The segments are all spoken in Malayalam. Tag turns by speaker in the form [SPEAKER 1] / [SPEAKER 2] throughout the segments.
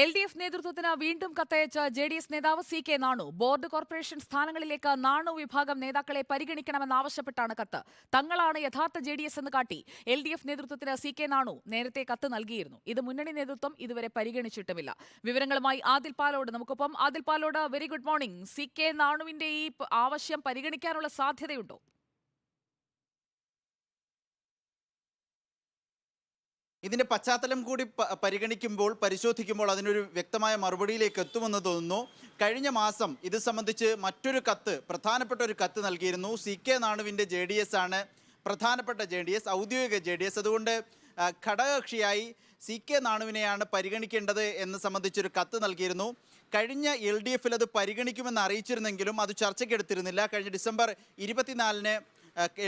[SPEAKER 1] എൽ ഡി എഫ് നേതൃത്വത്തിന് വീണ്ടും കത്തയച്ച ജെ ഡി എസ് നേതാവ് C K Nanu. Board corporation സ്ഥാനങ്ങളിലേക്ക് നാണു വിഭാഗം നേതാക്കളെ പരിഗണിക്കണമെന്നാവശ്യപ്പെട്ടാണ് കത്ത്. തങ്ങളാണ് യഥാർത്ഥ ജെ ഡി എസ് എന്ന് കാട്ടി എൽ ഡി എഫ് നേതൃത്വത്തിന് സി കെ നാണു നേരത്തെ കത്ത് നൽകിയിരുന്നു. ഇത് മുന്നണി നേതൃത്വം ഇതുവരെ പരിഗണിച്ചിട്ടുമില്ല. വിവരങ്ങളുമായി ആദിൽ പാലോട്. നമുക്കൊപ്പം Adil Palode very good morning C K നാണുവിന്റെ ഈ ആവശ്യം പരിഗണിക്കാനുള്ള സാധ്യതയുണ്ടോ?
[SPEAKER 2] ഇതിന്റെ പശ്ചാത്തലം കൂടി പരിഗണിക്കുമ്പോൾ പരിശോധിക്കുമ്പോൾ അതിനൊരു വ്യക്തമായ മറുപടിയിലേക്ക് എത്തുമെന്ന് തോന്നുന്നു. കഴിഞ്ഞ മാസം ഇത് സംബന്ധിച്ച് മറ്റൊരു കത്ത് പ്രധാനപ്പെട്ട ഒരു കത്ത് നൽകിയിരുന്നു. സി കെ നാണുവിന്റെ ജെ ഡി എസ് ആണ്. പ്രധാനപ്പെട്ട ജെ ഡി എസ് ഔദ്യോഗിക ജെ ഡി എസ്. അതുകൊണ്ട് ഘടകകക്ഷിയായി സി കെ നാണുവിനെയാണ് പരിഗണിക്കേണ്ടത് എന്ന് സംബന്ധിച്ചൊരു കത്ത് നൽകിയിരുന്നു. കഴിഞ്ഞ എൽ ഡി എഫിൽ അത് പരിഗണിക്കുമെന്ന് അറിയിച്ചിരുന്നെങ്കിലും അത് ചർച്ചയ്ക്കെടുത്തിരുന്നില്ല കഴിഞ്ഞ ഡിസംബർ ഇരുപത്തിനാലിന്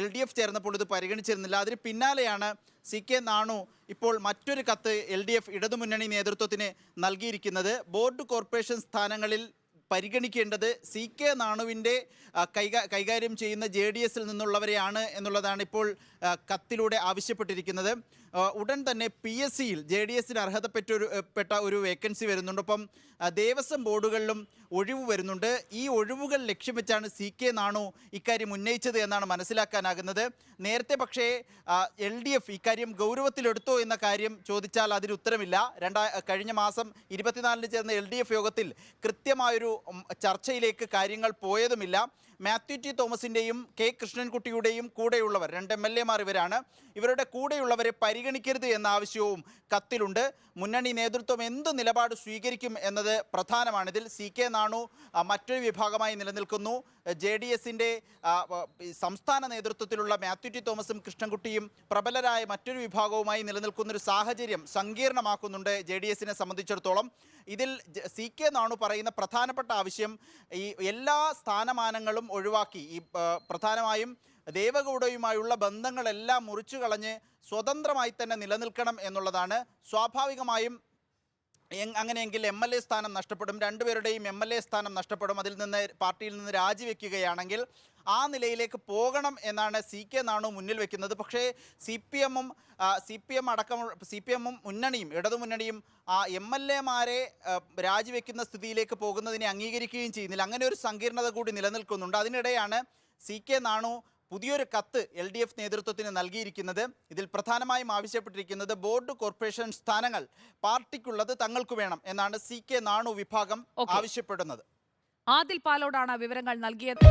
[SPEAKER 2] എൽ ഡി എഫ് ചേർന്നപ്പോൾ ഇത് പരിഗണിച്ചിരുന്നില്ല. അതിന് പിന്നാലെയാണ് സി കെ നാണു ഇപ്പോൾ മറ്റൊരു കത്ത് എൽ ഡി എഫ് ഇടതുമുന്നണി നേതൃത്വത്തിന് നൽകിയിരിക്കുന്നത്. ബോർഡ് കോർപ്പറേഷൻ സ്ഥാനങ്ങളിൽ പരിഗണിക്കേണ്ടത് സി കെ നാണുവിന്റെ കൈക കൈകാര്യം ചെയ്യുന്ന ജെ ഡി എസിൽ നിന്നുള്ളവരെയാണ് എന്നുള്ളതാണ് ഇപ്പോൾ കത്തിലൂടെ ആവശ്യപ്പെട്ടിരിക്കുന്നത്. ഉടൻ തന്നെ പി എസ് സിയിൽ ജെ ഡി എസിന് അർഹതപ്പെട്ട ഒരു ഏ, പെട്ട ഒരു വേക്കൻസി വരുന്നുണ്ട്. ഒപ്പം ദേവസ്വം ബോർഡുകളിലും ഒഴിവ് വരുന്നുണ്ട്. ഈ ഒഴിവുകൾ ലക്ഷ്യം വെച്ചാണ് സി കെ നാണു ഇക്കാര്യം ഉന്നയിച്ചത് എന്നാണ് മനസ്സിലാക്കാനാകുന്നത്. നേരത്തെ പക്ഷേ എൽ ഡി എഫ് ഇക്കാര്യം ഗൗരവത്തിലെടുത്തോ എന്ന കാര്യം ചോദിച്ചാൽ അതിന് ഉത്തരമില്ല. രണ്ടാ കഴിഞ്ഞ മാസം ഇരുപത്തിനാലിന് ചേർന്ന എൽ ഡി എഫ് യോഗത്തിൽ കൃത്യമായൊരു ചർച്ചയിലേക്ക് കാര്യങ്ങൾ പോയതുമില്ല. മാത്യു ടി തോമസിന്റെയും കെ കൃഷ്ണൻകുട്ടിയുടെയും കൂടെയുള്ളവർ രണ്ട് എം എൽ എമാർ ഇവരാണ്. ഇവരുടെ കൂടെയുള്ളവരെ പരിഗണിക്കരുത് എന്ന ആവശ്യവും കത്തിലുണ്ട്. മുന്നണി നേതൃത്വം എന്ത് നിലപാട് സ്വീകരിക്കും എന്നത് പ്രധാനമാണ് ഇതിൽ സി കെ നാണു മറ്റൊരു വിഭാഗമായി നിലനിൽക്കുന്നു. ജെ ഡി എസിന്റെ സംസ്ഥാന നേതൃത്വത്തിലുള്ള മാത്യു ടി തോമസും കൃഷ്ണൻകുട്ടിയും പ്രബലരായ മറ്റൊരു വിഭാഗവുമായി നിലനിൽക്കുന്നൊരു സാഹചര്യം സങ്കീർണമാക്കുന്നുണ്ട് ജെ ഡി എസിനെ സംബന്ധിച്ചിടത്തോളം. ഇതിൽ സി കെ നാണു പറയുന്ന പ്രധാനപ്പെട്ട ആവശ്യം ഈ എല്ലാ സ്ഥാനമാനങ്ങളും ഒഴിവാക്കി. ഈ പ്രധാനമായും ദേവഗൗഡയുമായുള്ള ബന്ധങ്ങളെല്ലാം മുറിച്ചു കളഞ്ഞ് സ്വതന്ത്രമായി തന്നെ നിലനിൽക്കണം എന്നുള്ളതാണ്. സ്വാഭാവികമായും അങ്ങനെയെങ്കിൽ എം എൽ എ സ്ഥാനം നഷ്ടപ്പെടും. രണ്ടുപേരുടെയും എം എൽ എ സ്ഥാനം നഷ്ടപ്പെടും. അതിൽ നിന്ന് പാർട്ടിയിൽ നിന്ന് രാജിവെക്കുകയാണെങ്കിൽ ആ നിലയിലേക്ക് പോകണം എന്നാണ് സി കെ നാണു മുന്നിൽ വെക്കുന്നത്. പക്ഷേ സി പി എമ്മും സി പി എം അടക്കം സി പി എമ്മും മുന്നണിയും ഇടതുമുന്നണിയും ആ എം എൽ എമാരെ രാജിവെക്കുന്ന സ്ഥിതിയിലേക്ക് പോകുന്നതിനെ അംഗീകരിക്കുകയും ചെയ്യുന്നില്ല. അങ്ങനെ ഒരു സങ്കീർണത കൂടി നിലനിൽക്കുന്നുണ്ട്. അതിനിടെയാണ് സി കെ നാണു പുതിയൊരു കത്ത് എൽ ഡി എഫ് നേതൃത്വത്തിന് നൽകിയിരിക്കുന്നത്. ഇതിൽ പ്രധാനമായും ആവശ്യപ്പെട്ടിരിക്കുന്നത് ബോർഡ് കോർപ്പറേഷൻ സ്ഥാനങ്ങൾ പാർട്ടിക്കുള്ളത് തങ്ങൾക്ക് വേണം എന്നാണ് സി കെ നാണു വിഭാഗം ആവശ്യപ്പെടുന്നത്.
[SPEAKER 1] ആദിൽ പാലോടാണ് വിവരങ്ങൾ നൽകിയത്.